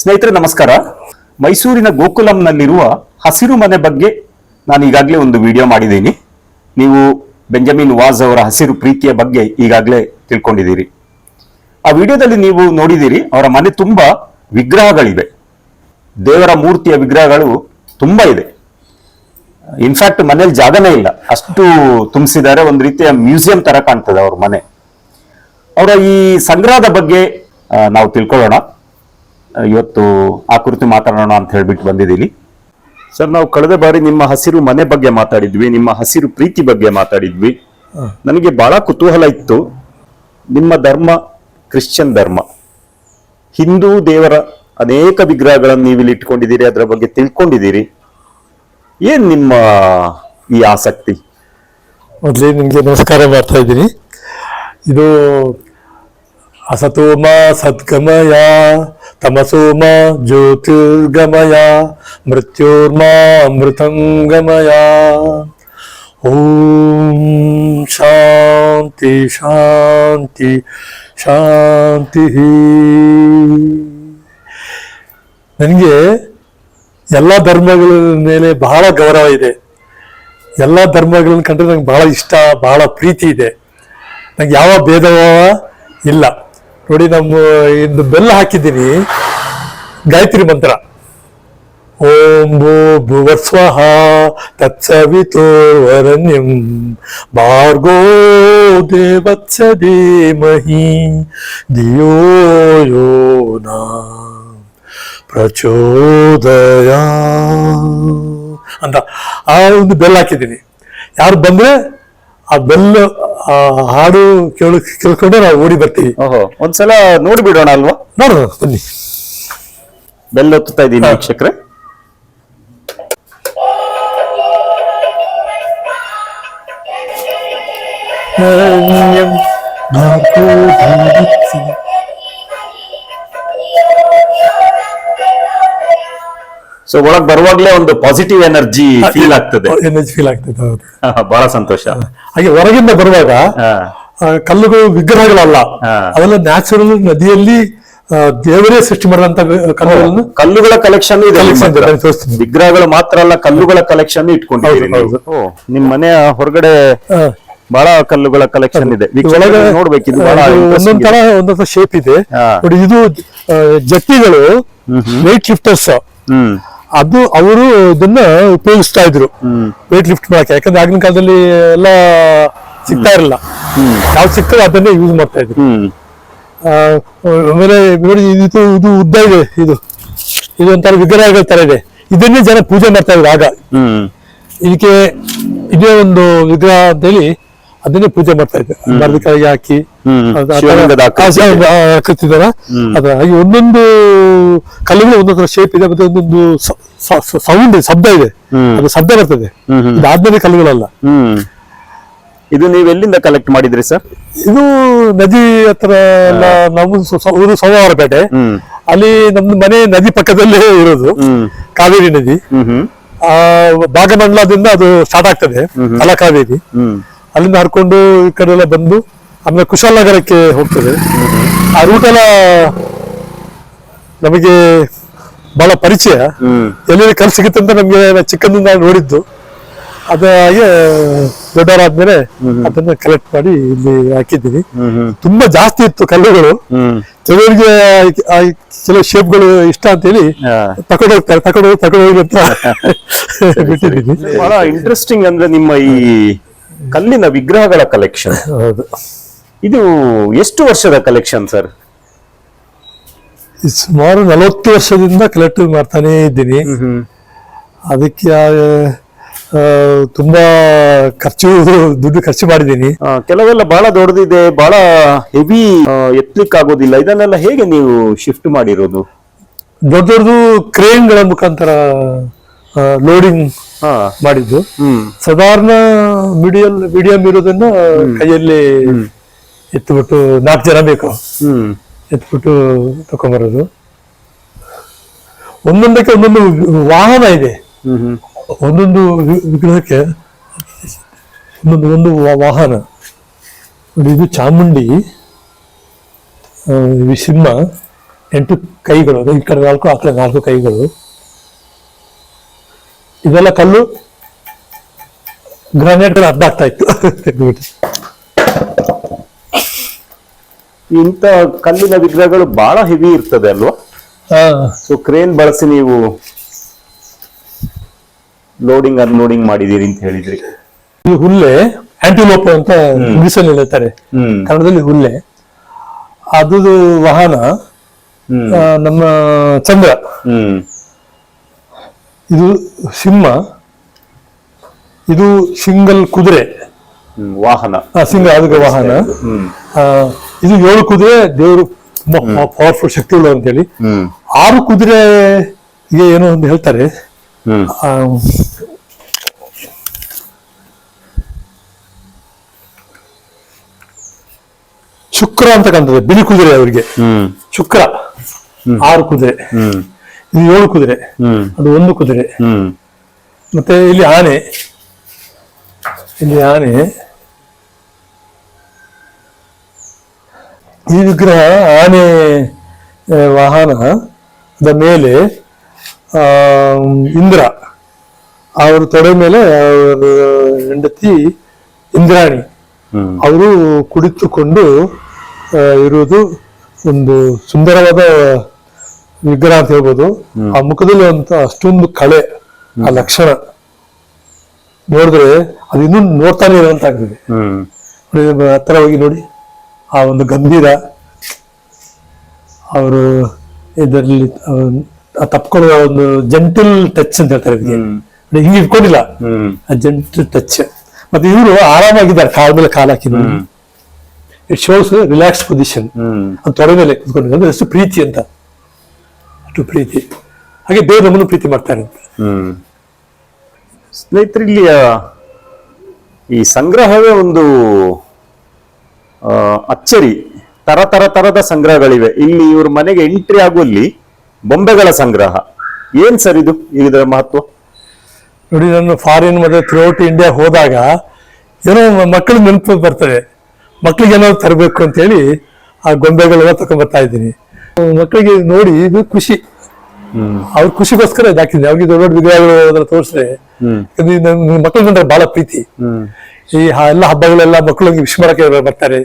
ಸ್ನೇಹಿತರೆ, ನಮಸ್ಕಾರ. ಮೈಸೂರಿನ ಗೋಕುಲಂನಲ್ಲಿರುವ ಹಸಿರು ಮನೆ ಬಗ್ಗೆ ನಾನು ಈಗಾಗಲೇ ಒಂದು ವಿಡಿಯೋ ಮಾಡಿದ್ದೀನಿ. ನೀವು ಬೆಂಜಮಿನ್ ವಾಜ್ ಅವರ ಹಸಿರು ಪ್ರೀತಿಯ ಬಗ್ಗೆ ಈಗಾಗಲೇ ತಿಳ್ಕೊಂಡಿದ್ದೀರಿ. ಆ ವಿಡಿಯೋದಲ್ಲಿ ನೀವು ನೋಡಿದ್ದೀರಿ, ಅವರ ಮನೆ ತುಂಬ ವಿಗ್ರಹಗಳಿವೆ. ದೇವರ ಮೂರ್ತಿಯ ವಿಗ್ರಹಗಳು ತುಂಬ ಇದೆ. ಇನ್ಫ್ಯಾಕ್ಟ್ ಮನೇಲಿ ಜಾಗನೇ ಇಲ್ಲ. ಅಷ್ಟು ತುಂಬಿಸಿದ್ದಾರೆ, ಒಂದು ರೀತಿಯ ಮ್ಯೂಸಿಯಂ ತರ ಕಾಣ್ತದೆ ಅವ್ರ ಮನೆ. ಅವರ ಈ ಸಂಗ್ರಹದ ಬಗ್ಗೆ ನಾವು ತಿಳ್ಕೊಳ್ಳೋಣ. ಇವತ್ತು ಆ ಕುರಿತು ಮಾತಾಡೋಣ ಅಂತ ಹೇಳ್ಬಿಟ್ಟು ಬಂದಿದ್ದೀನಿ ಸರ್ ನಾವು ಕಳೆದ ಬಾರಿ ನಿಮ್ಮ ಹಸಿರು ಮನೆ ಬಗ್ಗೆ ಮಾತಾಡಿದ್ವಿ ನಿಮ್ಮ ಹಸಿರು ಪ್ರೀತಿ ಬಗ್ಗೆ ಮಾತಾಡಿದ್ವಿ. ನನಗೆ ಬಹಳ ಕುತೂಹಲ ಇತ್ತು. ನಿಮ್ಮ ಧರ್ಮ ಕ್ರಿಶ್ಚಿಯನ್ ಧರ್ಮ. ಹಿಂದೂ ದೇವರ ಅನೇಕ ವಿಗ್ರಹಗಳನ್ನು ನೀವು ಇಲ್ಲಿ ಇಟ್ಕೊಂಡಿದ್ದೀರಿ ಅದರ ಬಗ್ಗೆ ತಿಳ್ಕೊಂಡಿದ್ದೀರಿ. ಏನ್ ನಿಮ್ಮ ಈ ಆಸಕ್ತಿ? ಮೊದಲೇ ನಿಮಗೆ ನಮಸ್ಕಾರ ಮಾಡ್ತಾ ಇದ್ದೀನಿ. ಇದು ಅಸತೋಮ ಸದ್ಗಮಯ ತಮಸೋಮ ಜ್ಯೋತಿರ್ಗಮಯ ಮೃತ್ಯೋರ್ಮ ಅಮೃತಂಗಮಯ ಓಂ ಶಾಂತಿ ಶಾಂತಿ ಶಾಂತಿ ನನಗೆ ಎಲ್ಲ ಧರ್ಮಗಳ ಮೇಲೆ ಬಹಳ ಗೌರವ ಇದೆ. ಎಲ್ಲ ಧರ್ಮಗಳನ್ನು ಕಂಡ್ರೆ ನಂಗೆ ಬಹಳ ಇಷ್ಟ, ಬಹಳ ಪ್ರೀತಿ ಇದೆ. ನಂಗೆ ಯಾವ ಭೇದಭಾವ ಇಲ್ಲ. ನೋಡಿ ನಮ್ಮ ಇಂದು ಬೆಲ್ಲ ಹಾಕಿದ್ದೀನಿ. ಗಾಯತ್ರಿ ಮಂತ್ರ. ಓಂ ಭೂ ಭುವಸ್ವಹ ತತ್ಸವಿತೋರ್ವರಣ್ಯಂ ಭಾರ್ಗೋ ದೇವತ್ಸ ಧೀಮಹಿ ದಿಯೋ ಯೋ ನಾ ಪ್ರಚೋದಯ. ಅಂತ ಆ ಒಂದು ಬೆಲ್ಲ ಹಾಕಿದ್ದೀನಿ. ಯಾರು ಬಂದ್ರೆ ಆ ಬೆಲ್ ಹಾಡು ಕೇಳ ಕೇಳ್ಕೊಂಡು ನಾವು ಓಡಿ ಬರ್ತೀವಿ. ಓಹೋ ಒಂದ್ಸಲ ನೋಡಿಬಿಡೋಣ ಅಲ್ವಾ? ನೋಡೋಣ ಬನ್ನಿ. ಬೆಲ್ಲ ಒತ್ತುತ್ತಾ ಇದ್ದೀನಿ ವೀಕ್ಷಕರೇ? ವೀಕ್ಷಕ್ರೆ ಸೊ ಒಳಗ್ ಬರುವಾಗ್ಲೇ ಒಂದು ಪಾಸಿಟಿವ್ ಎನರ್ಜಿ ಫೀಲ್ ಆಗ್ತದೆ. ಎನರ್ಜಿ ಫೀಲ್ ಆಗ್ತದೆ ಹೌದು. ಬಹಳ ಸಂತೋಷ. ಹಾಗೆ ಹೊರಗಿಂದ ಬರುವಾಗ ಕಲ್ಲುಗಳು ವಿಗ್ರಹಗಳಲ್ಲ. ಅವೆಲ್ಲ ನ್ಯಾಚುರಲ್ ನದಿಯಲ್ಲಿ ದೇವರೇ ಸೃಷ್ಟಿ ಮಾಡಿದಂತ ಕಲ್ಲುಗಳನ್ನು ಕಲ್ಲುಗಳ ಕಲೆಕ್ಷನ್ ಇದೆ. ವಿಗ್ರಹಗಳು ಮಾತ್ರ ಅಲ್ಲ ಕಲ್ಲುಗಳ ಕಲೆಕ್ಷನ್ ಇಟ್ಕೊಂಡಿದ್ದೀರಿ. ನಿಮ್ ಮನೆಯ ಹೊರಗಡೆ ಬಹಳ ಕಲ್ಲುಗಳ ಕಲೆಕ್ಷನ್ ಇದೆ. ನೋಡ್ಬೇಕು ಇದು ಒಂದೊಂದ್ ತರ. ಒಂದೊಂದ್ ಶೇಪ್ ಇದೆ. ನೋಡಿ ಇದು ಜಟ್ಟಿಗಳು ವೇಟ್ ಲಿಫ್ಟರ್ಸ್ ಅದು ಅವರು ಇದನ್ನ ಉಪಯೋಗಿಸ್ತಾ ಇದ್ರು. ವೇಟ್ ಲಿಫ್ಟ್ ಮಾಡಕ್ಕೆ. ಯಾಕಂದ್ರೆ ಆಗಿನ ಕಾಲದಲ್ಲಿ ಎಲ್ಲ ಸಿಗ್ತಾ ಇರಲಿಲ್ಲ ಯಾವ್ದು ಸಿಗ್ತದೆ ಅದನ್ನೇ ಯೂಸ್ ಮಾಡ್ತಾ ಇದ್ರು. ಆಮೇಲೆ ನೋಡಿ ಇದು ಇದು ಉದ್ದ ಇದೆ ಇದು. ಇದು ಒಂಥರ ವಿಗ್ರಹಗಳ ತರ ಇದೆ. ಇದನ್ನೇ ಜನ ಪೂಜೆ ಮಾಡ್ತಾ ಇದ್ರು ಆಗ. ಇದಕ್ಕೆ ಇದೇ ಒಂದು ವಿಗ್ರಹ ಅಂತೇಳಿ ಅದನ್ನೇ ಪೂಜೆ ಮಾಡ್ತಾ ಇದ್ದೆ. ಮರದ ಕೆಳಗೆ ಹಾಕಿ ಕತ್ತಿದಾರ ಹಾಗೆ ಒಂದೊಂದು ಕಲ್ಲುಗಳು ಒಂದೊಂದರ ಶೇಪ್ ಇದೆ ಮತ್ತೆ ಒಂದೊಂದು ಸೌಂಡ್ ಶಬ್ದ ಇದೆ. ಅದು ಶಬ್ದ ಬರ್ತದೆ. ಇದಾದ್ಮೇಲೆ ಕಲ್ಲುಗಳಲ್ಲ. ಇದು ನೀವು ಎಲ್ಲಿಂದ ಕಲೆಕ್ಟ್ ಮಾಡಿದ್ರಿ ಸರ್ ಇದು ನದಿ ಹತ್ರ ಎಲ್ಲ ನಮ್ಮ ಊರು ಸೋಮವಾರಪೇಟೆ. ಅಲ್ಲಿ ನಮ್ದು ಮನೆ ನದಿ ಪಕ್ಕದಲ್ಲೇ ಇರೋದು. ಕಾವೇರಿ ನದಿ. ಆ ಭಾಗಮಂಡಲದಿಂದ ಅದು ಸ್ಟಾರ್ಟ್ ಆಗ್ತದೆ. ತಲಕಾವೇರಿ ಹ್ಮ್. ಅಲ್ಲಿಂದ ಹರ್ಕೊಂಡು ಈ ಕಡೆ ಎಲ್ಲ ಬಂದು ಆಮೇಲೆ ಕುಶಾಲನಗರಕ್ಕೆ ಹೋಗ್ತದೆ. ಆ ರೂಟ್ ಎಲ್ಲ ನಮಗೆ ಬಹಳ ಪರಿಚಯ. ಎಲ್ಲೆಲ್ಲಿ ಎಲ್ಲಿ ಕಲ್ ಸಿಗುತ್ತೆ ಅಂತ ನಮ್ಗೆ ಚಿಕ್ಕಂದಿಂದ ನೋಡಿದ್ದು. ಅದ ಹಾಗೆ ದೊಡ್ಡವರಾದ್ಮೇಲೆ ಅದನ್ನ ಕಲೆಕ್ಟ್ ಮಾಡಿ ಇಲ್ಲಿ ಹಾಕಿದ್ದೀನಿ. ತುಂಬಾ ಜಾಸ್ತಿ ಇತ್ತು ಕಲ್ಲುಗಳು. ಕೆಲವರಿಗೆ ಕೆಲವು ಶೇಪ್ಗಳು ಇಷ್ಟ ಅಂತ ಹೇಳಿ ತಕೊಂಡು ಹೋಗ್ತಾರೆ ತಕೊಂಡು ಹೋಗಿ ತಕೊಂಡು ಹೋಗಿ ಅಂತ ಬಿಟ್ಟಿದ್ದೀನಿ. ಬಹಳ ಇಂಟ್ರೆಸ್ಟಿಂಗ್ ಅಂದ್ರೆ ನಿಮ್ಮ ಈ ಕಲ್ಲಿನ ವಿಗ್ರಹಗಳ ಕಲೆಕ್ಷನ್ ಹೌದು. ಇದು ಎಷ್ಟು ವರ್ಷದ ಕಲೆಕ್ಷನ್ ಸರ್ ಸುಮಾರು ನಲವತ್ತು ವರ್ಷದಿಂದ ಕಲೆಕ್ಟ್ ಮಾಡ್ತಾನೆ ಇದ್ದೀನಿ. ಅದಕ್ಕೆ ತುಂಬಾ ಖರ್ಚು ದುಡ್ಡು ಖರ್ಚು ಮಾಡಿದ್ದೀನಿ. ಕೆಲವೆಲ್ಲ ಬಹಳ ದೊಡ್ಡದಿದೆ ಬಹಳ ಹೆವಿ ಎತ್ತಲಿಕ್ಕೆ ಆಗೋದಿಲ್ಲ. ಇದನ್ನೆಲ್ಲ ಹೇಗೆ ನೀವು ಶಿಫ್ಟ್ ಮಾಡಿರೋದು? ದೊಡ್ಡ ದೊಡ್ಡದು ಕ್ರೇನ್ಗಳ ಮುಖಾಂತರ ಲೋಡಿಂಗ್ ಮಾಡಿದ್ದು. ಸಾಧಾರಣ ಮೀಡಿಯಲ್ ಮೀಡಿಯಂ ಇರೋದನ್ನ ಕೈಯಲ್ಲಿ ಎತ್ಬಿಟ್ಟು ನಾಲ್ಕು ಜನ ಬೇಕು. ಎತ್ಬಿಟ್ಟು ತಕೊಂಬರೋದು. ಒಂದೊಂದಕ್ಕೆ ಒಂದೊಂದು ವಾಹನ ಇದೆ. ಒಂದೊಂದು ವಿಗ್ರಹಕ್ಕೆ ಒಂದೊಂದು ಒಂದು ವಾಹನ. ಇದು ಚಾಮುಂಡಿ ಸಿಂಹ ಎಂಟು ಕೈಗಳು ಈ ಕಡೆ ನಾಲ್ಕು ಆ ಕಡೆ ನಾಲ್ಕು ಕೈಗಳು. ಇದೆಲ್ಲ ಕಲ್ಲು ಗ್ರಾನೈಟ್ ಅರ್ಧ ಆಗ್ತಾ ಇತ್ತು. ಇಂತ ಇಂಥ ಕಲ್ಲಿನ ವಿಗ್ರಹಗಳು ಬಹಳ ಹೆವಿ ಇರ್ತದೆ ಅಲ್ವಾ? ಸೊ ಕ್ರೇನ್ ಬಳಸಿ ನೀವು ಲೋಡಿಂಗ್ ಅನ್ಲೋಡಿಂಗ್ ಮಾಡಿದೀರಿ ಅಂತ ಹೇಳಿದ್ರಿ. ಈ ಹುಲ್ಲೆ ಆಂಟಿಲೋಪ್ ಅಂತ ಇಂಗ್ಲಿಷಲ್ಲಿ ಹೇಳ್ತಾರೆ. ಕನ್ನಡದಲ್ಲಿ ಹುಲ್ಲೆ. ಅದು ವಾಹನ ನಮ್ಮ ಚಂದ್ರ. ಹ್ಮ್. ಇದು ಸಿಂಹ ಇದು ಸಿಂಗಲ್ ಕುದುರೆ. ವಾಹನ. ಸಿಂಗಲ್ ಸಿಂಗ ಅದಕ್ಕೆ ವಾಹನ. ಇದು ಏಳು ಕುದುರೆ ದೇವರು ತುಂಬಾ ಪವರ್ಫುಲ್ ಶಕ್ತಿ ಉಳ್ಳ ಅಂತೇಳಿ. ಹೇಳಿ ಆರು ಕುದುರೆಗೆ ಏನೋ ಒಂದು ಹೇಳ್ತಾರೆ? ಶುಕ್ರ ಅಂತ ಕಾಣ್ತದೆ ಬಿಳಿ ಕುದುರೆ ಅವರಿಗೆ. ಶುಕ್ರ. ಆರು ಕುದುರೆ. ಇದು ಏಳು ಕುದುರೆ. ಅದು ಒಂದು ಕುದುರೆ. ಮತ್ತೆ ಇಲ್ಲಿ ಆನೆ. ಇಲ್ಲಿ ಆನೆ. ಈ ವಿಗ್ರಹ ಆನೆ ವಾಹನ ವಾಹನದ ಮೇಲೆ ಆ, ಇಂದ್ರ. ಅವರ ತೊಡೆ ಮೇಲೆ ಅವರ ಹೆಂಡತಿ ಇಂದ್ರಾಣಿ. ಅವರು ಕುಳಿತುಕೊಂಡು ಇರುವುದು ಒಂದು ಸುಂದರವಾದ ವಿಗ್ರಹ ಅಂತ ಹೇಳ್ಬೋದು. ಆ ಮುಖದಲ್ಲಿ ಅಂತ ಅಷ್ಟೊಂದು ಕಳೆ ಆ ಲಕ್ಷಣ ನೋಡಿದ್ರೆ ಅದು ಇನ್ನೂ ನೋಡ್ತಾನೆ ಇರುವಂತ ಆಗ್ತದೆ. ಹತ್ರ ಹೋಗಿ ನೋಡಿ. ಆ ಒಂದು ಗಂಭೀರ ಅವರು ಇದರಲ್ಲಿ ತಪ್ಕೊಳ್ಳುವ ಒಂದು ಜಂಟಲ್ ಟಚ್ ಅಂತ ಹೇಳ್ತಾರೆ ಇದಕ್ಕೆ. ಹಿಂಗೆ ಇಟ್ಕೊಂಡಿಲ್ಲ. ಆ ಜಂಟಲ್ ಟಚ್ ಮತ್ತೆ ಇವರು ಆರಾಮಾಗಿದ್ದಾರೆ ಕಾಲ ಮೇಲೆ ಕಾಲ ಹಾಕಿದ್ರು ಇಟ್ ಶೋಸ್ ರಿಲ್ಯಾಕ್ಸ್ ಪೊಸಿಷನ್ ತೊಡೆ ಮೇಲೆ ಕುತ್ಕೊಂಡಿದ್ದಾರೆ. ಎಷ್ಟು ಪ್ರೀತಿ ಅಂತ. ಅಷ್ಟು ಪ್ರೀತಿ. ಹಾಗೆ ಬೇರೆ ನಮ್ಮನ್ನು ಪ್ರೀತಿ ಮಾಡ್ತಾರೆ ಅಂತ. ಹ್ಮ್. ಸ್ನೇಹಿತರೆ ಇಲ್ಲಿ ಈ ಸಂಗ್ರಹವೇ ಒಂದು ಆ, ಅಚ್ಚರಿ ತರ ತರ ತರದ ಸಂಗ್ರಹಗಳಿವೆ. ಇಲ್ಲಿ ಇವ್ರ ಮನೆಗೆ ಎಂಟ್ರಿ ಆಗುವಲ್ಲಿ ಬೊಂಬೆಗಳ ಸಂಗ್ರಹ. ಏನ್ ಸರ್ ಇದು? ಇದರ ಮಹತ್ವ? ನೋಡಿ ನಾನು ಫಾರಿನ್ ಮತ್ತೆ ಥ್ರೂಔಟ್ ಇಂಡಿಯಾ ಹೋದಾಗ ಏನೋ ಮಕ್ಕಳು ನೆನಪು ಬರ್ತದೆ. ಮಕ್ಕಳಿಗೆ ಏನಾದ್ರು ತರಬೇಕು ಅಂತ ಹೇಳಿ ಆ ಗೊಂಬೆಗಳೆಲ್ಲ ತಗೊಂಡ್ ಬರ್ತಾ ಇದ್ದೀನಿ. ಮಕ್ಕಳಿಗೆ ನೋಡಿ ಇದು ಖುಷಿ. ಅವ್ರ ಖುಷಿಗೋಸ್ಕರ ಇದು ಅವ್ರಿಗೆ ದೊಡ್ಡ ದೊಡ್ಡ ವಿಗ್ರಹಗಳು ತೋರಿಸಿದ್ರೆ ಹ್ಮ್. ಮಕ್ಕಳು ಬಹಳ ಪ್ರೀತಿ. ಈ ಎಲ್ಲ ಹಬ್ಬಗಳೆಲ್ಲ ಮಕ್ಕಳಿಗೆ ವಿಶ್ ಮಾಡಕ್ಕೆ ಬರ್ತಾರೆ.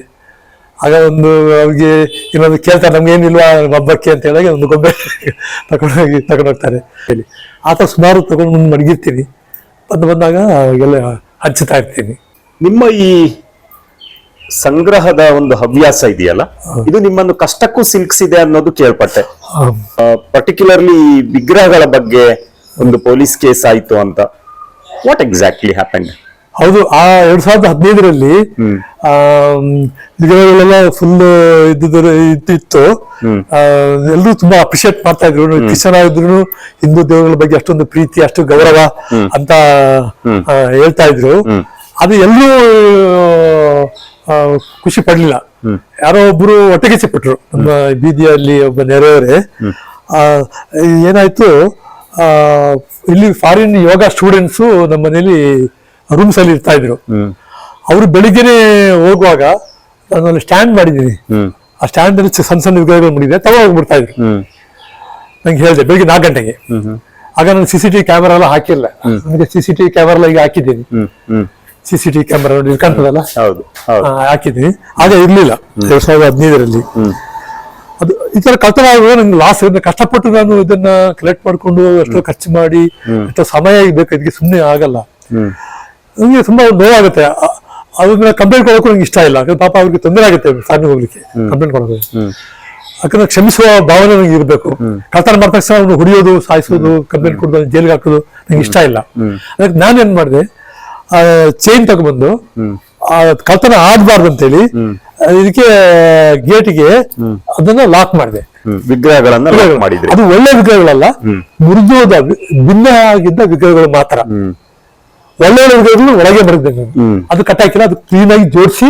ಆಗ ಒಂದು ಅವ್ರಿಗೆ ಇನ್ನೊಂದು ಕೇಳ್ತಾರೆ ನಮ್ಗೆ ಏನಿಲ್ವಾ ಹಬ್ಬಕ್ಕೆ? ಅಂತ ಹೇಳಿ ಒಂದು ಗೊಂಬೆ ತಗೊಂಡೋಗಿ ತಗೊಂಡೋಗ್ತಾರೆ ಹೇಳಿ. ಆ ತರ ಸುಮಾರು ತಗೊಂಡು ಮಡಗಿರ್ತೀನಿ. ಬಂದು ಬಂದಾಗ ಎಲ್ಲ ಹಚ್ಚುತ್ತಾ ಇರ್ತೀನಿ. ನಿಮ್ಮ ಈ ಸಂಗ್ರಹದ ಒಂದು ಹವ್ಯಾಸ ಇದೆಯಲ್ಲ? ಇದು ನಿಮ್ಮನ್ನು ಕಷ್ಟಕ್ಕೂ ಸಿಲ್ಕ್ಸಿದೆ ಅನ್ನೋದು ಕೇಳ್ಪಟ್ಟೆ. ಪರ್ಟಿಕ್ಯುಲರ್ಲಿ ವಿಗ್ರಹಗಳ ಬಗ್ಗೆ ಒಂದು ಪೊಲೀಸ್ ಕೇಸ್ ಆಯ್ತು ಅಂತ. ವಾಟ್ ಎಕ್ಸಾಕ್ಟ್ಲಿ ಹ್ಯಾಪನ್ ಹೌದು ಆ ಎರಡ್ ಸಾವಿರದ ಹದಿನೈದರಲ್ಲಿ. ವಿಗ್ರಹಗಳೆಲ್ಲ ಫುಲ್ ಇದ್ದಿದ್ರು ಇತ್ತು. ಎಲ್ಲರೂ ತುಂಬಾ ಅಪ್ರಿಶಿಯೇಟ್ ಮಾಡ್ತಾ ಇದ್ರು. ಕ್ರಿಶ್ಚನಾಗಿದ್ರು ಹಿಂದೂ ದೇವರುಗಳ ಬಗ್ಗೆ ಅಷ್ಟೊಂದು ಪ್ರೀತಿ ಅಷ್ಟು ಗೌರವ ಅಂತ ಹೇಳ್ತಾ ಇದ್ರು. ಅದು ಎಲ್ಲರೂ ಆ, ಖುಷಿ ಪಡ್ಲಿಲ್ಲ. ಯಾರೋ ಒಬ್ರು ಒಟ್ಟಿಗೆ ಸಿಕ್ಬಿಟ್ರು. ನಮ್ಮ ಬೀದಿಯಲ್ಲಿ ಒಬ್ಬ ನೆರೆಯವರೇ. ಆ, ಏನಾಯ್ತು ಇಲ್ಲಿ ಫಾರಿನ್ ಯೋಗ ಸ್ಟೂಡೆಂಟ್ಸು ನಮ್ಮ ಮನೇಲಿ ರೂಮ್ಸ್ ಅಲ್ಲಿ ಇರ್ತಾ ಇದ್ರು. ಅವರು ಬೆಳಿಗ್ಗೆನೆ ಹೋಗುವಾಗ ನಾನು ಅಲ್ಲಿ ಸ್ಟ್ಯಾಂಡ್ ಮಾಡಿದ್ದೀನಿ ಆ ಸ್ಟ್ಯಾಂಡ್ ಅಲ್ಲಿ ಸಣ್ಣ ಸಣ್ಣ ವಿಗ್ರಹಗಳು ಮುಗಿದೆ ತಗೋ ಹೋಗ್ಬಿಡ್ತಾ ಇದ್ರು. ನಂಗೆ ಹೇಳಿದೆ ಬೆಳಿಗ್ಗೆ ನಾಲ್ಕು ಗಂಟೆಗೆ. ಆಗ ನಾನು ಸಿ ಸಿ ಟಿ ಕ್ಯಾಮರಾ ಎಲ್ಲ ಹಾಕಿಲ್ಲ ನನಗೆ ಸಿ ಸಿ ಟಿ ಕ್ಯಾಮರಾ ಎಲ್ಲ ಈಗ ಹಾಕಿದ್ದೀನಿ. ಸಿ ಸಿ ಟಿ ಕ್ಯಾಮರಾ ನೋಡಿ ಕಾಣ್ತದಲ್ಲ? ಹೌದು ಹಾಕಿದ್ದೀನಿ. ಆಗ ಇರ್ಲಿಲ್ಲ. ಎರಡ್ ಸಾವಿರದ ಹದಿನೈದರಲ್ಲಿ. ಅದು ಈ ತರ ಕಳ್ತನ ನಂಗೆ ಲಾಸ್ ಕಷ್ಟಪಟ್ಟು ನಾನು ಇದನ್ನ ಕಲೆಕ್ಟ್ ಮಾಡ್ಕೊಂಡು ಎಷ್ಟೋ ಖರ್ಚು ಮಾಡಿ ಎಷ್ಟೋ ಸಮಯ ಬೇಕು ಇದಕ್ಕೆ ಸುಮ್ಮನೆ ಆಗಲ್ಲ. ನನಗೆ ತುಂಬಾ ನೋವಾಗುತ್ತೆ. ಅದನ್ನ ಕಂಪ್ಲೇಂಟ್ ಕೊಡೋಕು ನಂಗೆ ಇಷ್ಟ ಇಲ್ಲ. ಯಾಕಂದ್ರೆ ಪಾಪ ಅವ್ರಿಗೆ ತೊಂದರೆ ಆಗುತ್ತೆ ಫ್ಯಾಮಿಲಿ ಹೋಗ್ಲಿಕ್ಕೆ. ಕಂಪ್ಲೇಂಟ್ ಕೊಡೋದು. ಯಾಕಂದ್ರೆ ಕ್ಷಮಿಸುವ ಭಾವನೆ ನನಗೆ ಇರಬೇಕು. ಕಳ್ತನ ಮಾಡಿದ ತಕ್ಷಣ ಅವ್ನು ಹೊಡಿಯೋದು ಸಾಯಿಸೋದು ಕಂಪ್ಲೇಂಟ್ ಕೊಡೋದು ಜೈಲಿಗೆ ಹಾಕೋದು ನಂಗೆ ಇಷ್ಟ ಇಲ್ಲ. ಅದಕ್ಕೆ ನಾನು ಏನ್ ಮಾಡಿದೆ? ಚೈನ್ ತಗೊಂಡ್ಬಂದು ಕಳ್ತನ ಅಂತ ಅಂತೇಳಿ ಇದಕ್ಕೆ ಗೇಟ್ಗೆ ಅದನ್ನ ಲಾಕ್ ಮಾಡಿದೆ. ವಿಗ್ರಹಗಳನ್ನ ಮಾಡಿದ್ರೆ. ಅದು ಒಳ್ಳೆ ವಿಗ್ರಹಗಳಲ್ಲ ಮುರಿದೋದ ಭಿನ್ನ ಆಗಿದ್ದ ವಿಗ್ರಹಗಳು ಮಾತ್ರ. ಒಳ್ಳೆ ಒಳ್ಳೆ ವಿಗ್ರಹಗಳು ಒಳಗೆ ಬರುತ್ತೆ. ಅದು. ಕಟ್ಟಾಕಿಲ್ಲ ಅದು ಕ್ಲೀನ್ ಆಗಿ ಜೋಡಿಸಿ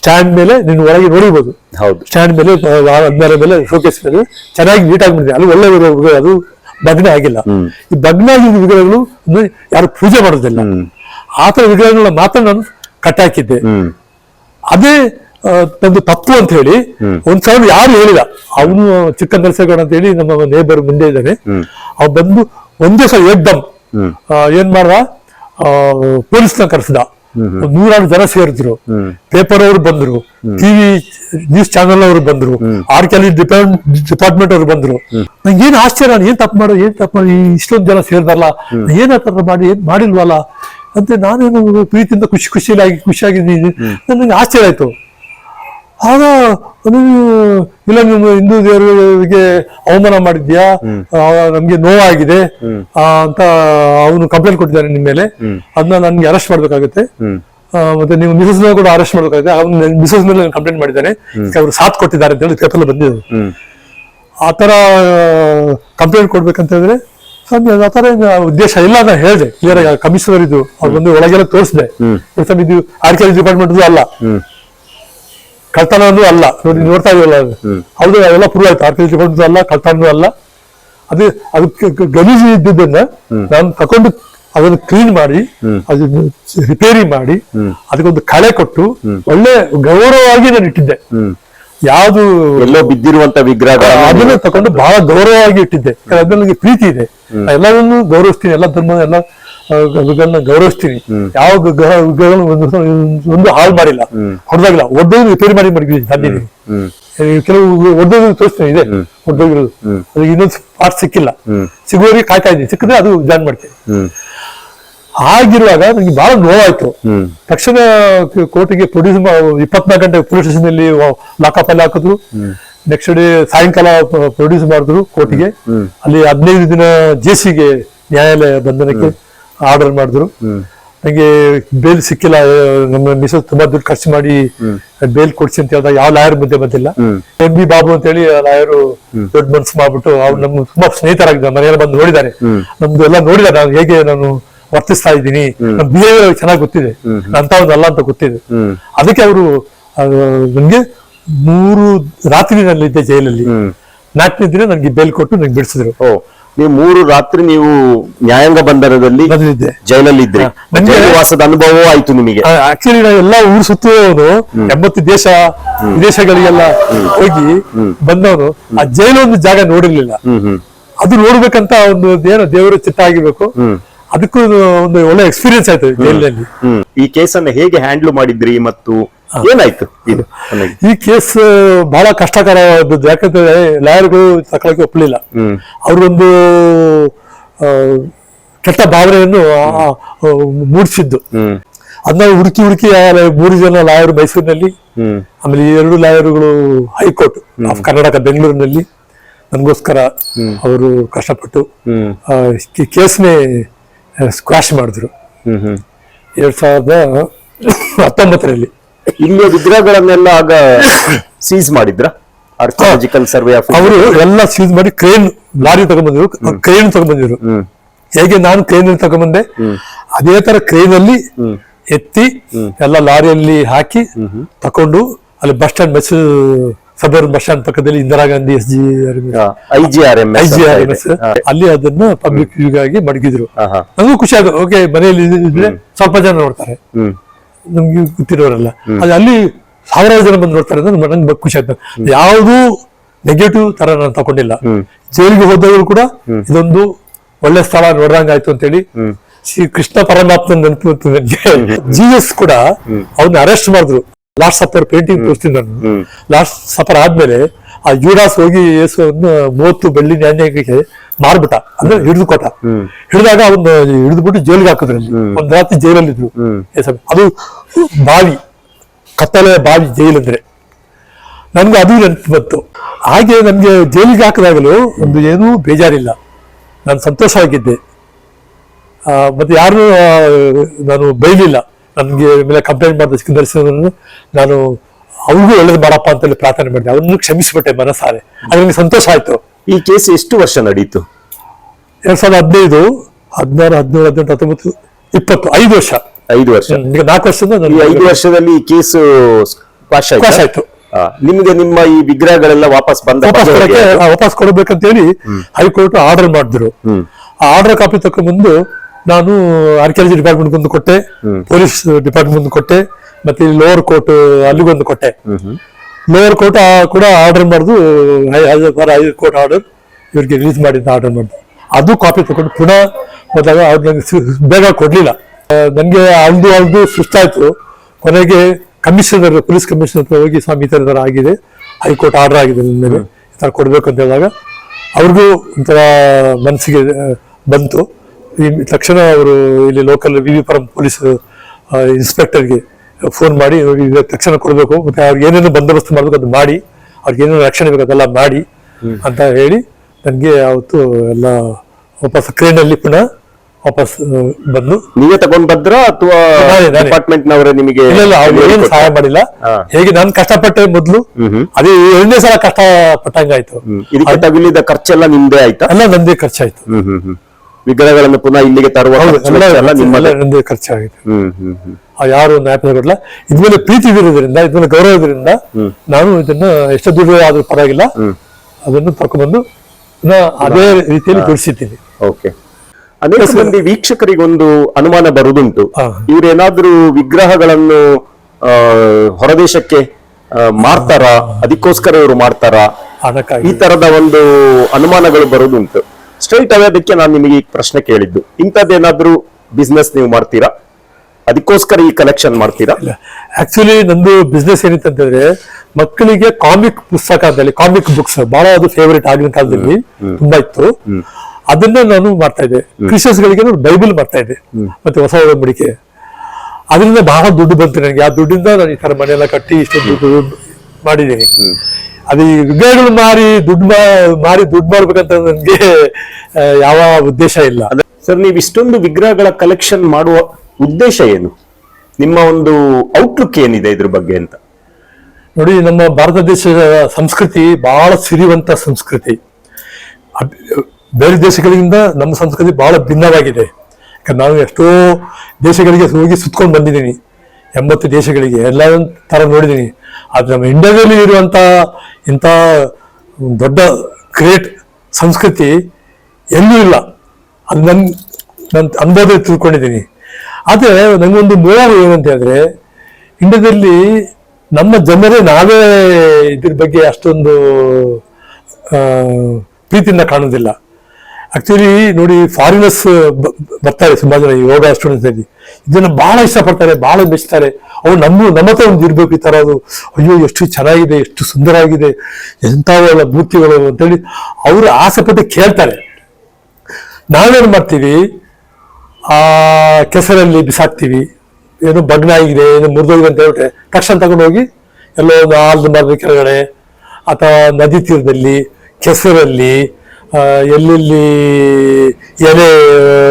ಸ್ಟ್ಯಾಂಡ್ ಮೇಲೆ ನೀನು ಒಳಗೆ ನೋಡಿಬಹುದು ಹೌದು. ಸ್ಟ್ಯಾಂಡ್ ಮೇಲೆ ಅದರ ಮೇಲೆ ಶೋಕೇಸ್ ಮೇಲೆ ಚೆನ್ನಾಗಿ ನೀಟ್ ಆಗಿಬಿಟ್ಟಿದೆ ಅಲ್ಲಿ ಒಳ್ಳೆ ವಿಗ್ರಹ ಅದು ಭಗ್ನ ಆಗಿಲ್ಲ. ಈ ಭಗ್ನ ಆಗಿದ್ದ ವಿಗ್ರಹಗಳು ಯಾರು ಪೂಜೆ ಮಾಡೋದಿಲ್ಲ. ಆ ಥರ ವಿಗ್ರಹಗಳನ್ನ ಮಾತ್ರ ನಾನು ಕಟ್ಟಾಕಿದ್ದೆ. ಹ್ಮ್. ಅದೇ ತಂದು ನಂದು ತಪ್ಪು ಅಂತ ಹೇಳಿ ಒಂದ್ ಸಾವಿರ ಯಾರು ಹೇಳಿಲ್ಲ. ಅವನು ಚಿಕ್ಕ ನರಸೇಗೌಡ ಅಂತ ಹೇಳಿ ನಮ್ಮ ನೇಬರ್ ಮುಂದೆ ಇದ್ದಾನೆ. ಅವ್ ಬಂದು ಒಂದೇ ಸಲ ಏಕ್ದಮ್ ಏನ್ ಮಾಡ್ದ? ಪೊಲೀಸ್ನ ಕರೆಸ್ದ. ನೂರಾರು ಜನ ಸೇರಿದ್ರು. ಪೇಪರ್ ಅವರು ಬಂದ್ರು. ಟಿವಿ ನ್ಯೂಸ್ ಚಾನೆಲ್ ಅವರು ಬಂದ್ರು. ಆರ್ಕೆಲಿ ಡಿಪಾರ್ಟ್ಮೆಂಟ್ ಅವರು ಬಂದ್ರು. ನಂಗೆ ಏನ್ ಆಶ್ಚರ್ಯ ನಾನು ಏನ್ ತಪ್ಪು ಮಾಡೋ ಏನ್ ತಪ್ಪು ಮಾಡಿ ಇಷ್ಟೊಂದು ಜನ ಸೇರಿದಾರಲ್ಲ. ಏನ್ ಆ ಥರ ಮಾಡಿ ಏನ್ ಮಾಡಿಲ್ವಲ್ಲ? ಅಂತ ನಾನೇನು ಪ್ರೀತಿಯಿಂದ ಖುಷಿ ಖುಷಿಯಾಗಿ ಖುಷಿಯಾಗಿದ್ದೀನಿ. ನನಗೆ ಆಶ್ಚರ್ಯ ಆಯ್ತು. ಆಗ ನೀವು ಇಲ್ಲ ನೀವು ಹಿಂದೂ ದೇವರಿಗೆ ಅವಮಾನ ಮಾಡಿದ್ಯಾ ನಮ್ಗೆ ನೋವಾಗಿದೆ. ಅಂತ ಅವನು ಕಂಪ್ಲೇಂಟ್ ಕೊಟ್ಟಿದ್ದಾನೆ ನಿಮ್ಮ ಮೇಲೆ. ಅದನ್ನ ನನ್ಗೆ ಅರೆಸ್ಟ್ ಮಾಡ್ಬೇಕಾಗುತ್ತೆ. ಮತ್ತೆ ನೀವು ಮಿಸಸ್ ಕೂಡ ಅರೆಸ್ಟ್ ಮಾಡ್ಬೇಕಾಗುತ್ತೆ. ಅವ್ನು ಮಿಸಸ್ ಮೇಲೆ ಕಂಪ್ಲೇಂಟ್ ಮಾಡಿದ್ದಾನೆ. ಅವರು ಸಾಥ್ ಕೊಟ್ಟಿದ್ದಾರೆ ಅಂತ ಹೇಳಿ ಪೇಪರ್ ಬಂದಿದ್ದು ಆ ತರ ಕಂಪ್ಲೇಂಟ್ ಕೊಡ್ಬೇಕಂತ ಹೇಳಿದ್ರೆ ಸ್ವಾಮಿ ಅದು ಆ ತರ ಏನು ಉದ್ದೇಶ ಇಲ್ಲ ಅಂತ ಹೇಳಿದೆ. ಕ್ಲಿಯರ್ ಆಗಿ ಕಮಿಷನರ್ ಇದು ಅವ್ರು ಬಂದು ಒಳಗೆಲ್ಲ ತೋರಿಸಿದೆ. ಸ್ವಾಮಿ ಇದು ಆರ್ ಕೆ ಡಿಪಾರ್ಟ್ಮೆಂಟ್ ಅಲ್ಲ. ಕಳ್ತನನೂ ಅಲ್ಲ. ನೋಡಿ ನೋಡ್ತಾ ಇದೀವಲ್ಲ. ಹೌದು ಅವೆಲ್ಲ ಪ್ರೂವ್ ಆಯ್ತು. ಆರ್ ಕೆ ಡಿಪಾರ್ಟ್ಮೆಂಟ್ ಅಲ್ಲ ಕಳ್ತನೂ ಅಲ್ಲ. ಅದು ಅದಕ್ಕೆ ಗಲೀಜು ಇದ್ದಿದ್ದನ್ನ ನಾನು ತಕೊಂಡು ಅದನ್ನು ಕ್ಲೀನ್ ಮಾಡಿ ಅದನ್ನು ರಿಪೇರಿ ಮಾಡಿ ಅದಕ್ಕೊಂದು ಕಳೆ ಕೊಟ್ಟು ಒಳ್ಳೆ ಗೌರವವಾಗಿ ನಾನು ಇಟ್ಟಿದ್ದೆ. ಯಾವುದು ಎಲ್ಲೋ ಬಿದ್ದಿರುವಂತ ವಿಗ್ರಹ ಅದನ್ನ ತಕೊಂಡು ಬಹಳ ಗೌರವವಾಗಿ ಇಟ್ಟಿದ್ದೆ. ಅದನ್ನ ಅದ್ರಲ್ಲಿ ನನಗೆ ಪ್ರೀತಿ ಇದೆ. ಎಲ್ಲರನ್ನು ಗೌರವಿಸ್ತೀನಿ ಎಲ್ಲ ಧರ್ಮ ಎಲ್ಲ ವಿಗ್ರಹಗಳನ್ನ ಗೌರವಿಸ್ತೀನಿ. ಯಾವ ವಿಗ್ರಹ ವಿಗ್ರಹಗಳನ್ನು ಒಂದು ಹಾಳು ಮಾಡಿಲ್ಲ. ಹೊಡೆದಾಗಿಲ್ಲ ಒಡ್ಡೋದು ರಿಪೇರಿ ಮಾಡಿ ಮಡಗಿದ್ದೀನಿ ತಂದಿದ್ದೀನಿ ಕೆಲವು ಒಡ್ಡೋದು ತೋರಿಸ್ತೀನಿ ಇದೆ. ಒಡ್ಡೋಗಿರೋದು ಅದಕ್ಕೆ ಇನ್ನೊಂದು ಪಾರ್ಟ್ ಸಿಕ್ಕಿಲ್ಲ. ಸಿಗುವವರೆಗೆ ಕಾಯ್ತಾ ಇದ್ದೀನಿ. ಸಿಕ್ಕಿದ್ರೆ ಅದು ಜಾಯ್ನ್ ಮಾಡ್ತೀನಿ. ಆಗಿರುವಾಗ ನನಗೆ ಬಹಳ ನೋವಾಯ್ತು. ತಕ್ಷಣ ಕೋರ್ಟಿಗೆ ಪ್ರೊಡ್ಯೂಸ್ ಇಪ್ಪತ್ನಾಲ್ಕು ಗಂಟೆ ಪೊಲೀಸ್ ಸ್ಟೇಷನ್ ಅಲ್ಲಿ ಲಾಕಪ್ ಅಲ್ಲಿ ಹಾಕಿದ್ರು. ನೆಕ್ಸ್ಟ್ ಡೇ ಸಾಯಂಕಾಲ ಪ್ರೊಡ್ಯೂಸ್ ಮಾಡಿದ್ರು ಕೋರ್ಟಿಗೆ. ಅಲ್ಲಿ ಹದಿನೈದು ದಿನ ಜೆಸಿಗೆ ನ್ಯಾಯಾಲಯ ಬಂಧನಕ್ಕೆ ಆರ್ಡರ್ ಮಾಡಿದ್ರು. ನನಗೆ ಬೇಲ್ ಸಿಕ್ಕಿಲ್ಲ. ನಮ್ಮ ಮಿಸಸ್ ತುಂಬಾ ದುಡ್ಡು ಖರ್ಚು ಮಾಡಿ ಬೇಲ್ ಕೊಡ್ಸಿ ಅಂತ ಹೇಳಿದಾಗ ಯಾವ ಲಾಯರ್ ಮುಂದೆ ಬಂದಿಲ್ಲ. ಎಂ ಬಿ ಬಾಬು ಅಂತ ಹೇಳಿ ಲಾಯರು ದೊಡ್ಡ ಮನ್ಸು ಮಾಡ್ಬಿಟ್ಟು ಅವ್ರು ನಮ್ಮ ತುಂಬಾ ಸ್ನೇಹಿತರಾಗಿದ್ದಾರೆ. ಮನೆಯಲ್ಲ ಬಂದು ನೋಡಿದ್ದಾರೆ. ನಮ್ದು ಎಲ್ಲ ನೋಡಿದ್ದಾರೆ. ನಾನು ಹೇಗೆ ನಾನು ವರ್ತಿಸ್ತಾ ಇದ್ದೀನಿ. ನಮ್ ಬಿಹೇವಿಯರ್ ಚೆನ್ನಾಗಿ ಗೊತ್ತಿದೆ. ಅಂತ ಒಂದು ಅಲ್ಲ ಅಂತ ಗೊತ್ತಿದೆ. ಅದಕ್ಕೆ ಅವರು ನನ್ಗೆ ಮೂರು ರಾತ್ರಿ ನಲ್ಲಿದ್ದೆ ಜೈಲಲ್ಲಿ. ನಾಲ್ಕನೇ ದಿನ ನನಗೆ ಬೇಲ್ ಕೊಟ್ಟು ನಂಗೆ ಬಿಡಿಸಿದ್ರು. ಓ ನೀವು ಮೂರು ರಾತ್ರಿ ನೀವು ನ್ಯಾಯಾಂಗ ಬಂಧನದಲ್ಲಿ ಜೈಲಲ್ಲಿ ಇದ್ರೆ ಜೈಲುವಾಸದ ಅನುಭವ ಆಯ್ತು ನಿಮಗೆ. ಆಕ್ಚುಲಿ ನಾವು ಎಲ್ಲ ಊರು ಸುತ್ತುವವನು ಎಂಬತ್ತು ದೇಶ ವಿದೇಶಗಳಿಗೆಲ್ಲ ಹೋಗಿ ಬಂದವನು. ಆ ಜೈಲು ಒಂದು ಜಾಗ ನೋಡಿರ್ಲಿಲ್ಲ. ಅದು ನೋಡ್ಬೇಕಂತ ಒಂದು ಏನೋ ದೇವರ ಚಿತ್ತ ಆಗಿರ್ಬೇಕು. ಅದಕ್ಕೂ ಒಂದು ಒಳ್ಳೆ ಎಕ್ಸ್ಪೀರಿಯನ್ಸ್ ಆಯ್ತು ಜೈಲಿನಲ್ಲಿ. ಈ ಕೇಸನ್ನ ಹೇಗೆ ಹ್ಯಾಂಡಲ್ ಮಾಡಿದ್ರಿ ಮತ್ತು ಏನಾಯ್ತು ಇದು ಈ ಕೇಸ್ ಬಹಳ ಕಷ್ಟಕರವಾದದ್ದು. ಯಾಕಂದ್ರೆ ಲಾಯರ್ಗಳು ತಗೊಳಕ್ಕೆ ಒಪ್ಪಲಿಲ್ಲ ಅವ್ರಿಗೊಂದು ಆ, ಕೆಟ್ಟ ಭಾವನೆಯನ್ನು ಆ, ಆ, ಮೂಡಿಸಿದ್ದು. ಹ್ಮ್. ಅದನ್ನ ಹುಡುಕಿ ಹುಡುಕಿ ಆ ಮೂರು ಜನ ಲಾಯರ್ ಮೈಸೂರಿನಲ್ಲಿ ಹ್ಮ್. ಆಮೇಲೆ ಈ ಎರಡು ಲಾಯರ್ಗಳು ಹೈಕೋರ್ಟ್ ಆಫ್ ಕರ್ನಾಟಕ ಬೆಂಗಳೂರಿನಲ್ಲಿ. ನನಗೋಸ್ಕರ ಅವರು ಕಷ್ಟಪಟ್ಟು ಹ್ಮ್. ಆ, ಈ ಕೇಸ್ನೇ ಸ್ಕ್ವಾಶ್ ಮಾಡಿದ್ರು. ಎರಡ್ ಸಾವಿರದ ಹತ್ತೊಂಬತ್ತರಲ್ಲಿ. ಇಲ್ಲಿಯ ವಿಗ್ರಹಗಳನ್ನೆಲ್ಲ ಆಗ ಸೀಸ್ ಮಾಡಿದ್ರ? ಆರ್ಕಿಯಾಲಜಿಕಲ್ ಸರ್ವೆ ಆಫ್ ಅವರು ಎಲ್ಲ ಸೀಸ್ ಮಾಡಿ ಕ್ರೇನ್ ಲಾರಿ ತಗೊಂಡ್ಬಂದಿರು ಕ್ರೇನ್ ತಗೊಂಡ್ಬಂದಿರು ಹ್ಮ್. ಹೇಗೆ ನಾನು ಕ್ರೇನ್ ತಗೊಂಡ್ಬಂದೆ ಅದೇ ತರ ಕ್ರೇನ್ ಅಲ್ಲಿ ಎತ್ತಿ ಎಲ್ಲ ಲಾರಿಯಲ್ಲಿ ಹಾಕಿ ತಕೊಂಡು ಅಲ್ಲಿ ಬಸ್ ಸ್ಟ್ಯಾಂಡ್ ಬಸ್ ಸದರ್ ಬಸ್ ಸ್ಟ್ಯಾಂಡ್ ಪಕ್ಕದಲ್ಲಿ Indira Gandhi S G R M S. ಅಲ್ಲಿ ಅದನ್ನ ಪಬ್ಲಿಕ್ ಆಗಿ ಮಡಗಿದ್ರು. ನಮಗೂ ನನಗೂ ಖುಷಿ ಆಗ ಓಕೆ ಮನೆಯಲ್ಲಿ ಇದ್ರೆ ಸ್ವಲ್ಪ ಜನ ನೋಡ್ತಾರೆ. ನಮ್ಗೆ ಗೊತ್ತಿರೋರೆಲ್ಲ. ಅದು ಅಲ್ಲಿ ಸಾವಿರಾರು ಜನ ಬಂದು ನೋಡ್ತಾರೆ ಅಂದ್ರೆ ನಂಗೆ ಖುಷಿ ಆಯ್ತು ಯಾವುದು ನೆಗೆಟಿವ್ ತರ ನಾನು ತಗೊಂಡಿಲ್ಲ. ಜೈಲಿಗೆ ಹೋದವರು ಕೂಡ ಇದೊಂದು ಒಳ್ಳೆ ಸ್ಥಳ ನೋಡ್ದಂಗಾಯ್ತು ಅಂತೇಳಿ ಶ್ರೀ ಕೃಷ್ಣ ಪರಮಾತ್ಮ ನೆನಪು ನನಗೆ. ಜಿ ಎಸ್ ಕೂಡ ಅವ್ನ ಅರೆಸ್ಟ್ ಮಾಡಿದ್ರು. ಲಾಸ್ಟ್ ಸಪ್ಪರ್ ಪೇಂಟಿಂಗ್ ತೋರಿಸ್ತೀನಿ ನಾನು. ಲಾಸ್ಟ್ ಸಫರ್ ಆದ್ಮೇಲೆ ಆ ಯೂಡಾಸ್ ಹೋಗಿ ಯೇಸುವನ್ನು ಮೂವತ್ತು ಬೆಳ್ಳಿ ನ್ಯಾಯಕ್ಕೆ ಮಾರ್ಬಿಟ್ಟ. ಅಂದ್ರೆ ಹಿಡಿದು ಕೊಟ್ಟ. ಹಿಡಿದಾಗ ಅವನು ಹಿಡಿದ್ಬಿಟ್ಟು ಜೈಲಿಗೆ ಹಾಕಿದ್ರು ಒಂದ್ ರಾತ್ರಿ ಜೈಲಲ್ಲಿ ಇದ್ರು ಅದು ಬಾವಿ ಕತ್ತಲೆ ಬಾವಿ ಜೈಲ್ ಅಂದ್ರೆ. ನನ್ಗೆ ಅದು ನೆನಪು ಬಂತು. ಹಾಗೆ ನನ್ಗೆ ಜೈಲಿಗೆ ಹಾಕಿದಾಗಲೂ ಒಂದು ಏನೂ ಬೇಜಾರಿಲ್ಲ. ನಾನು ಸಂತೋಷವಾಗಿದ್ದೆ. ಮತ್ತೆ ಯಾರು ನಾನು ಬೈಲಿಲ್ಲ. ನನಗೆ ಮೇಲೆ ಕಂಪ್ಲೇಂಟ್ ಮಾಡಿದ ಸಿಕ್ಕಂದರ್ಶನವನ್ನು ನಾನು ಅವ್ರಿಗೂ ಒಳ್ಳೇದು ಮಾಡಪ್ಪ ಅಂತೇಳಿ ಪ್ರಾರ್ಥನೆ ಮಾಡಿದೆ. ಅವನು ಕ್ಷಮಿಸಿಬಿಟ್ಟೆ ಮನಸ್ಸಾರೆ. ಅದು ನನಗೆ ಸಂತೋಷ ಆಯ್ತು. ಈ ಕೇಸ್ ಎಷ್ಟು ವರ್ಷ ನಡೀತು? ಎರಡ್ ಸಾವಿರದ ಹದಿನೈದು ಹದಿನಾರು ಹದಿನೇಳು ಹದಿನೆಂಟು ಹತ್ತೊಂಬತ್ತು ಇಪ್ಪತ್ತು ಐದು ವರ್ಷ. ಐದು ವರ್ಷ. ನಿಮಗೆ ನಾಲ್ಕು ವರ್ಷದಿಂದ ಈ ನನಗೆ ಐದು ವರ್ಷದಲ್ಲಿ ಈ ಕೇಸ್ ಆಯ್ತು? ಆಯ್ತು. ನಿಮಗೆ ನಿಮ್ಮ ಈ ವಿಗ್ರಹಗಳೆಲ್ಲ ವಾಪಸ್ ಬಂದ ವಾಪಸ್ ಬಗ್ಗೆ ಕೊಡಕ್ಕೆ ಹೇಗೆ? ವಾಪಸ್ ಕೊಡಬೇಕಂತ ಹೇಳಿ ಹೈಕೋರ್ಟ್ ಆರ್ಡರ್ ಮಾಡಿದ್ರು. ಆ ಆರ್ಡರ್ ಕಾಪಿ ತಕೊಂಡ್ಬಂದು ನಾನು ಆರ್ಕಿಯಾಲಜಿ ಡಿಪಾರ್ಟ್ಮೆಂಟ್ ಒಂದು ಕೊಟ್ಟೆ ಪೊಲೀಸ್ ಡಿಪಾರ್ಟ್ಮೆಂಟ್ ಒಂದು ಕೊಟ್ಟೆ ಮತ್ತೆ ಲೋವರ್ ಕೋರ್ಟ್ ಅಲ್ಲಿಗೊಂದು ಕೊಟ್ಟೆ. ಲೋವರ್ ಕೋರ್ಟ್ ಕೂಡ ಆರ್ಡರ್ ಮಾಡುದು ಹೈಕೋರ್ಟ್ ಆರ್ಡರ್ ಇವರಿಗೆ ರಿಲೀಸ್ ಮಾಡಿದ್ದ ಆರ್ಡರ್ ಮಾಡಿದ್ದು ಅದು ಕಾಪಿ ತಗೊಂಡು ಪುನಃ ಹೋದಾಗ ಅವ್ರು ನನಗೆ ಬೇಗ ಕೊಡ್ಲಿಲ್ಲ. ನನಗೆ ಅಲ್ದು ಅಲ್ದು ಸುಸ್ತಾಯ್ತು. ಕೊನೆಗೆ ಕಮಿಷನರ್ ಪೊಲೀಸ್ ಕಮಿಷನರ್ ಹತ್ರ ಹೋಗಿ ಸ್ವಾಮಿ ಈ ಥರ ಆಗಿದೆ ಹೈಕೋರ್ಟ್ ಆರ್ಡರ್ ಆಗಿದೆ ನನ್ನ ಮೇಲೆ ಈ ಥರ ಕೊಡಬೇಕು ಅಂತ ಹೇಳಿದಾಗ ಅವ್ರಿಗೂ ಒಂಥರ ಮನಸ್ಸಿಗೆ ಬಂತು. ತಕ್ಷಣ ಅವರು ಇಲ್ಲಿ local V V Puram police ಇನ್ಸ್ಪೆಕ್ಟರ್ಗೆ phone ಮಾಡಿ ತಕ್ಷಣ ಕೊಡಬೇಕು ಮತ್ತೆ ಅವ್ರಿಗೆ ಏನೇನು ಬಂದೋಬಸ್ತ್ ಮಾಡಬೇಕು ಅದು ಮಾಡಿ ಅವ್ರಿಗೆ ಏನೇನು ರಕ್ಷಣೆ ಬೇಕು ಅದೆಲ್ಲ ಮಾಡಿ ಅಂತ ಹೇಳಿ ನನಗೆ ಅವತ್ತು ಎಲ್ಲ ವಾಪಸ್ ಕ್ರೇನಲ್ಲಿ ಪುನಃ ವಾಪಸ್ ಬಂದು ನೀವೇ ತಗೊಂಡ್ ಬಂದ್ರ ಅಥವಾ. ಡಿಪಾರ್ಟ್ಮೆಂಟ್ ನವರೇ ನಿಮಗೆ ಇಲ್ಲ ಅವ್ರು ಏನು ಸಹಾಯ ಮಾಡಿಲ್ಲ. ಹೇಗೆ ನಾನು ಕಷ್ಟಪಟ್ಟೆ ಮೊದಲು. ಅದೇ ಎರಡನೇ ಸಲ ಕಷ್ಟ ಪಟ್ಟಂಗಾಯ್ತು. ಇದಕ್ಕೆ ತಗುಲಿದ ಖರ್ಚೆಲ್ಲ ನಿಮ್ದೇ ಆಯ್ತಾ? ಎಲ್ಲ ನಂದೇ ಖರ್ಚಾಯ್ತು. ವಿಗ್ರಹಗಳನ್ನು ಪುನಃ ಇಲ್ಲಿಗೆ ತರುವ ಖರ್ಚಾಗಿದೆ. ಯಾರು ನ್ಯಾಯಪದ ಕೊಡಲ್ಲ ಇದ್ಮೇಲೆ ಪ್ರೀತಿ ಇರೋದ್ರಿಂದ ಇದ್ಮೇಲೆ ಗೌರವ ಇರೋದ್ರಿಂದ ನಾನು ಇದನ್ನ ಎಷ್ಟು ದೂರ ಆದ್ರೂ ಪರವಾಗಿಲ್ಲ. ಅದನ್ನು ತಕೊಂಡ್ಬಂದು ಪುನಃ ಅದೇ ರೀತಿಯಲ್ಲಿ ತೋರಿಸಿದ್ದೀನಿ ಓಕೆ. ಅನೇಕ ಮಂದಿ ವೀಕ್ಷಕರಿಗೊಂದು ಅನುಮಾನ ಬರುದುಂಟು. ಇವರೇನಾದ್ರೂ ವಿಗ್ರಹಗಳನ್ನು ಹೊರದೇಶಕ್ಕೆ ಮಾರ್ತಾರಾ? ಅದಕ್ಕೋಸ್ಕರ ಇವರು ಮಾಡ್ತಾರ ಈ ತರದ ಒಂದು ಅನುಮಾನಗಳು ಬರುದುಂಟು. ಸ್ಟ್ರೈಟ್ ಅವೇ ಅದಕ್ಕೆ ನಾನು ನಿಮಗೆ ಈ ಪ್ರಶ್ನೆ ಕೇಳಿದ್ದು. ಇಂಥದ್ದೇನಾದ್ರೂ ಬಿಸ್ನೆಸ್ ನೀವು ಮಾಡ್ತೀರಾ? ಅದಕ್ಕೋಸ್ಕರ ಈ ಕಲೆಕ್ಷನ್ ಮಾಡ್ತೀರಾ? ಆಕ್ಚುಲಿ ನಂದು ಬಿಸ್ನೆಸ್ ಏನಿತ್ತು ಅಂತಂದ್ರೆ ಮಕ್ಕಳಿಗೆ ಕಾಮಿಕ್ ಪುಸ್ತಕ ಅಂತೇಳಿ ಕಾಮಿಕ್ ಬುಕ್ಸ್ ಬಹಳ ಅದು ಫೇವರೇಟ್ ಆಗಿನ ಕಾಲದಲ್ಲಿ ತುಂಬಾ ಇತ್ತು. ಅದನ್ನ ನಾನು ಮಾಡ್ತಾ ಇದ್ದೆ. ಕ್ರಿಶ್ಚಿಯನ್ಸ್ ಗಳಿಗೆ ನಾನು ಬೈಬಲ್ ಮಾಡ್ತಾ ಇದ್ದೆ. ಮತ್ತೆ ಹೊಸ ಒಡಂಬಡಿಕೆ ಅದರಿಂದ ಬಹಳ ದುಡ್ಡು ಬಂತು ನನಗೆ. ಆ ದುಡ್ಡಿಂದ ನಾನು ಈ ತರ ಮನೆಯೆಲ್ಲ ಕಟ್ಟಿ ಇಷ್ಟೊಂದು ದುಡ್ಡು ಮಾಡಿದ್ದೀನಿ. ಅದು ಈ ವಿಗ್ರಹಗಳು ಮಾರಿ ದುಡ್ಡು ಮಾರಿ ದುಡ್ಡು ಮಾಡ್ಬೇಕಂತ ನನಗೆ ಯಾವ ಉದ್ದೇಶ ಇಲ್ಲ. ಸರ್ ನೀವು ಇಷ್ಟೊಂದು ವಿಗ್ರಹಗಳ ಕಲೆಕ್ಷನ್ ಮಾಡುವ ಉದ್ದೇಶ ಏನು? ನಿಮ್ಮ ಒಂದು ಔಟ್ಲುಕ್ ಏನಿದೆ ಇದ್ರ ಬಗ್ಗೆ ಅಂತ? ನೋಡಿ ನಮ್ಮ ಭಾರತ ದೇಶದ ಸಂಸ್ಕೃತಿ ಬಹಳ ಸಿರಿವಂತ ಸಂಸ್ಕೃತಿ. ಬೇರೆ ದೇಶಗಳಿಂದ ನಮ್ಮ ಸಂಸ್ಕೃತಿ ಬಹಳ ಭಿನ್ನವಾಗಿದೆ. ಯಾಕಂದ್ರೆ ನಾನು ಎಷ್ಟೋ ದೇಶಗಳಿಗೆ ಹೋಗಿ ಸುತ್ಕೊಂಡು ಬಂದಿದ್ದೀನಿ. ಎಂಬತ್ತು ದೇಶಗಳಿಗೆ ಎಲ್ಲ ತರ ನೋಡಿದ್ದೀನಿ. ಆದರೆ ನಮ್ಮ ಇಂಡಿಯಾದಲ್ಲಿ ಇರುವಂತ ಇಂಥ ದೊಡ್ಡ ಗ್ರೇಟ್ ಸಂಸ್ಕೃತಿ ಎಲ್ಲೂ ಇಲ್ಲ. ಅದು ನನ್ನ ನನ್ನ ಅಂದಾಜು ತಿಳ್ಕೊಂಡಿದ್ದೀನಿ. ಆದರೆ ನನಗೊಂದು ಮೂಲ ಏನಂತ ಹೇಳಿದ್ರೆ ಇಂಡಿಯಾದಲ್ಲಿ ನಮ್ಮ ಜನರೇ ನಾವೇ ಇದ್ರ ಬಗ್ಗೆ ಅಷ್ಟೊಂದು ಪ್ರೀತಿಯಿಂದ ಕಾಣೋದಿಲ್ಲ ಆಕ್ಚುಲಿ ನೋಡಿ ಫಾರಿನರ್ಸ್ ಬರ್ತಾರೆ ಸುಮಾರು ಜನ ಯೋಗ ಸ್ಟೂಡೆಂಟ್ಸ್ ಅಲ್ಲಿ. ಇದನ್ನ ಬಹಳ ಇಷ್ಟಪಡ್ತಾರೆ ಬಹಳ ಮೆಚ್ತಾರೆ. ಅವ್ರು ನಮ್ಮ ನಮ್ಮ ಹತ್ರ ಒಂದು ಇರ್ಬೇಕು ಈ ತರ ಅದು. ಅಯ್ಯೋ, ಎಷ್ಟು ಚೆನ್ನಾಗಿದೆ, ಎಷ್ಟು ಸುಂದರವಾಗಿದೆ ಎಂಥವೆಲ್ಲ ಮೂರ್ತಿಗಳು ಅಂತೇಳಿ ಅವರು ಆಸೆಪಟ್ಟು ಕೇಳ್ತಾರೆ. ನಾವೇನು ಮಾಡ್ತೀವಿ? ಆ, ಕೆಸರಲ್ಲಿ ಬಿಸಾಕ್ತೀವಿ. ಏನು ಬಗ್ನ ಆಗಿದೆ ಏನು ಮುರಿದೋಗಿದೆ ಅಂತ ಹೇಳ್ಬಿಟ್ರೆ ತಕ್ಷಣ ತಗೊಂಡೋಗಿ ಎಲ್ಲೋ ಒಂದು ಆಲ್ದ ಮರದ ಕೆಳಗಡೆ ಅಥವಾ ನದಿ ತೀರದಲ್ಲಿ, ಕೆಸರಲ್ಲಿ ಎಲ್ಲೆಲ್ಲಿ ಎಲೆ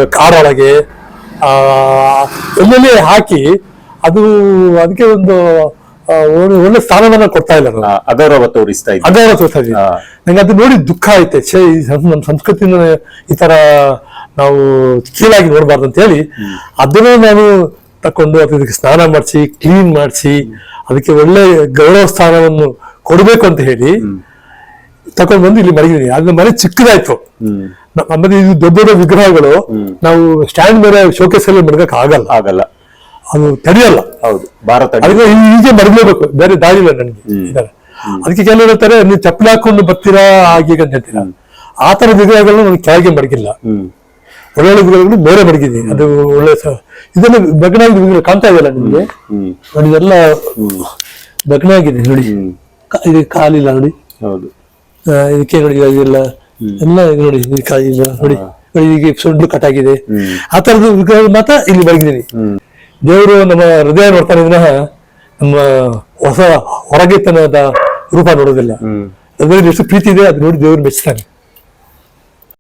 ಕಾಡೊಳಗೆ ಎಲ್ಲೆಲ್ಲಿ ಹಾಕಿ ಅದು ಅದಕ್ಕೆ ಒಂದು ಒಳ್ಳೆ- ಸ್ಥಾನಮಾನ ಕೊಡ್ತಾ ಇಲ್ಲ ಅಗೌರವ ತೋರಿಸ್ತಾ ಇದ್ದ. ಅಗೌರವ ತೋರಿಸ್ತಾ ಇದೀವಿ ನಂಗೆ ಅದು ನೋಡಿ ದುಃಖ ಐತೆ ಛೇ ನಮ್ಮ ಸಂಸ್ಕೃತಿನ ಈ ತರ ನಾವು ಕೀಳಾಗಿ ನೋಡಬಾರ್ದು ಅಂತ ಹೇಳಿ ಅದನ್ನು ನಾನು ತಕೊಂಡು ಅದಕ್ಕೆ ಸ್ನಾನ ಮಾಡಿಸಿ ಕ್ಲೀನ್ ಮಾಡಿಸಿ ಅದಕ್ಕೆ ಒಳ್ಳೆ ಗೌರವ ಸ್ಥಾನವನ್ನು ಕೊಡಬೇಕು ಅಂತ ಹೇಳಿ ತಕೊಂಡು ಬಂದು ಇಲ್ಲಿ ಮಡಗಿದ್ದೀನಿ ಅದ್ರ ಮನೆ ಚಿಕ್ಕದಾಯ್ತು. ಆಮೇಲೆ ಇದು ದೊಡ್ಡ ದೊಡ್ಡ ವಿಗ್ರಹಗಳು ನಾವು ಸ್ಟ್ಯಾಂಡ್ ಮೇಲೆ ಶೋಕೇಸ್ ಅಲ್ಲಿ ಮಡಗಕ್ ಆಗಲ್ಲ. ಆಗಲ್ಲ. ಅದು ತಡೆಯಲ್ಲ. ಹೌದು ಭಾರತ ಅದಕ್ಕೆ ಹೀಗೆ ಮಡಗಲೇಬೇಕು. ಬೇರೆ ದಾರಿ ಇಲ್ಲ ನನಗೆ. ಅದಕ್ಕೆ ಕೆಲವರು ಹೇಳ್ತಾರೆ ನೀವು ಚಪ್ಪಲಿ ಹಾಕೊಂಡು ಬರ್ತೀರಾ ಹಾಗೆ ಹೀಗೆ ಅಂತ ಹೇಳ್ತೀರಾ. ಆ ತರ ವಿಗ್ರಹಗಳನ್ನ ನಾನು ಕೆಳಗೆ ಮಡಗಿಲ್ಲ. ಒಳ್ಳೊಳ್ಳೆ ವಿಗ್ರಹಗಳು ಬೇರೆ ಮಡಗಿದ್ದೀನಿ. ಅದು ಒಳ್ಳೆ ಇದೆಲ್ಲ ಬಗ್ನಾಗಿ ವಿಗ್ರಹ ಕಾಣ್ತಾ ಇದೆಯಲ್ಲ ನಿಮ್ಗೆ? ನೋಡಿ ಇದೆಲ್ಲ ಬಗ್ನಾಗಿದೆ ನೋಡಿ. ಇದು ಕಾಲಿಲ್ಲ ನೋಡಿ. ಹೌದು. ಇದಕ್ಕೆ ನೋಡಿ ಇದೆಲ್ಲ ಎಲ್ಲ ನೋಡಿ ಕಾಲಿಲ್ಲ ನೋಡಿ ನೋಡಿ ಈಗ ಸೊಂಡು ಕಟ್ಟಾಗಿದೆ ಆ ತರದ ವಿಗ್ರಹ ಮಾತ್ರ ಇಲ್ಲಿ ಬರಗಿದೀನಿ ದೇವರು ನಮ್ಮ ಹೃದಯ ನೋಡ್ತಾನೆ ವಿನಃ ನಮ್ಮ ಹೊಸ ಹೊರಗೆತನದ ರೂಪ ನೋಡೋದಿಲ್ಲ. ಅದರಲ್ಲಿ ಎಷ್ಟು ಪ್ರೀತಿ ಇದೆ ಅದು ನೋಡಿ ದೇವರು ಮೆಚ್ತಾನೆ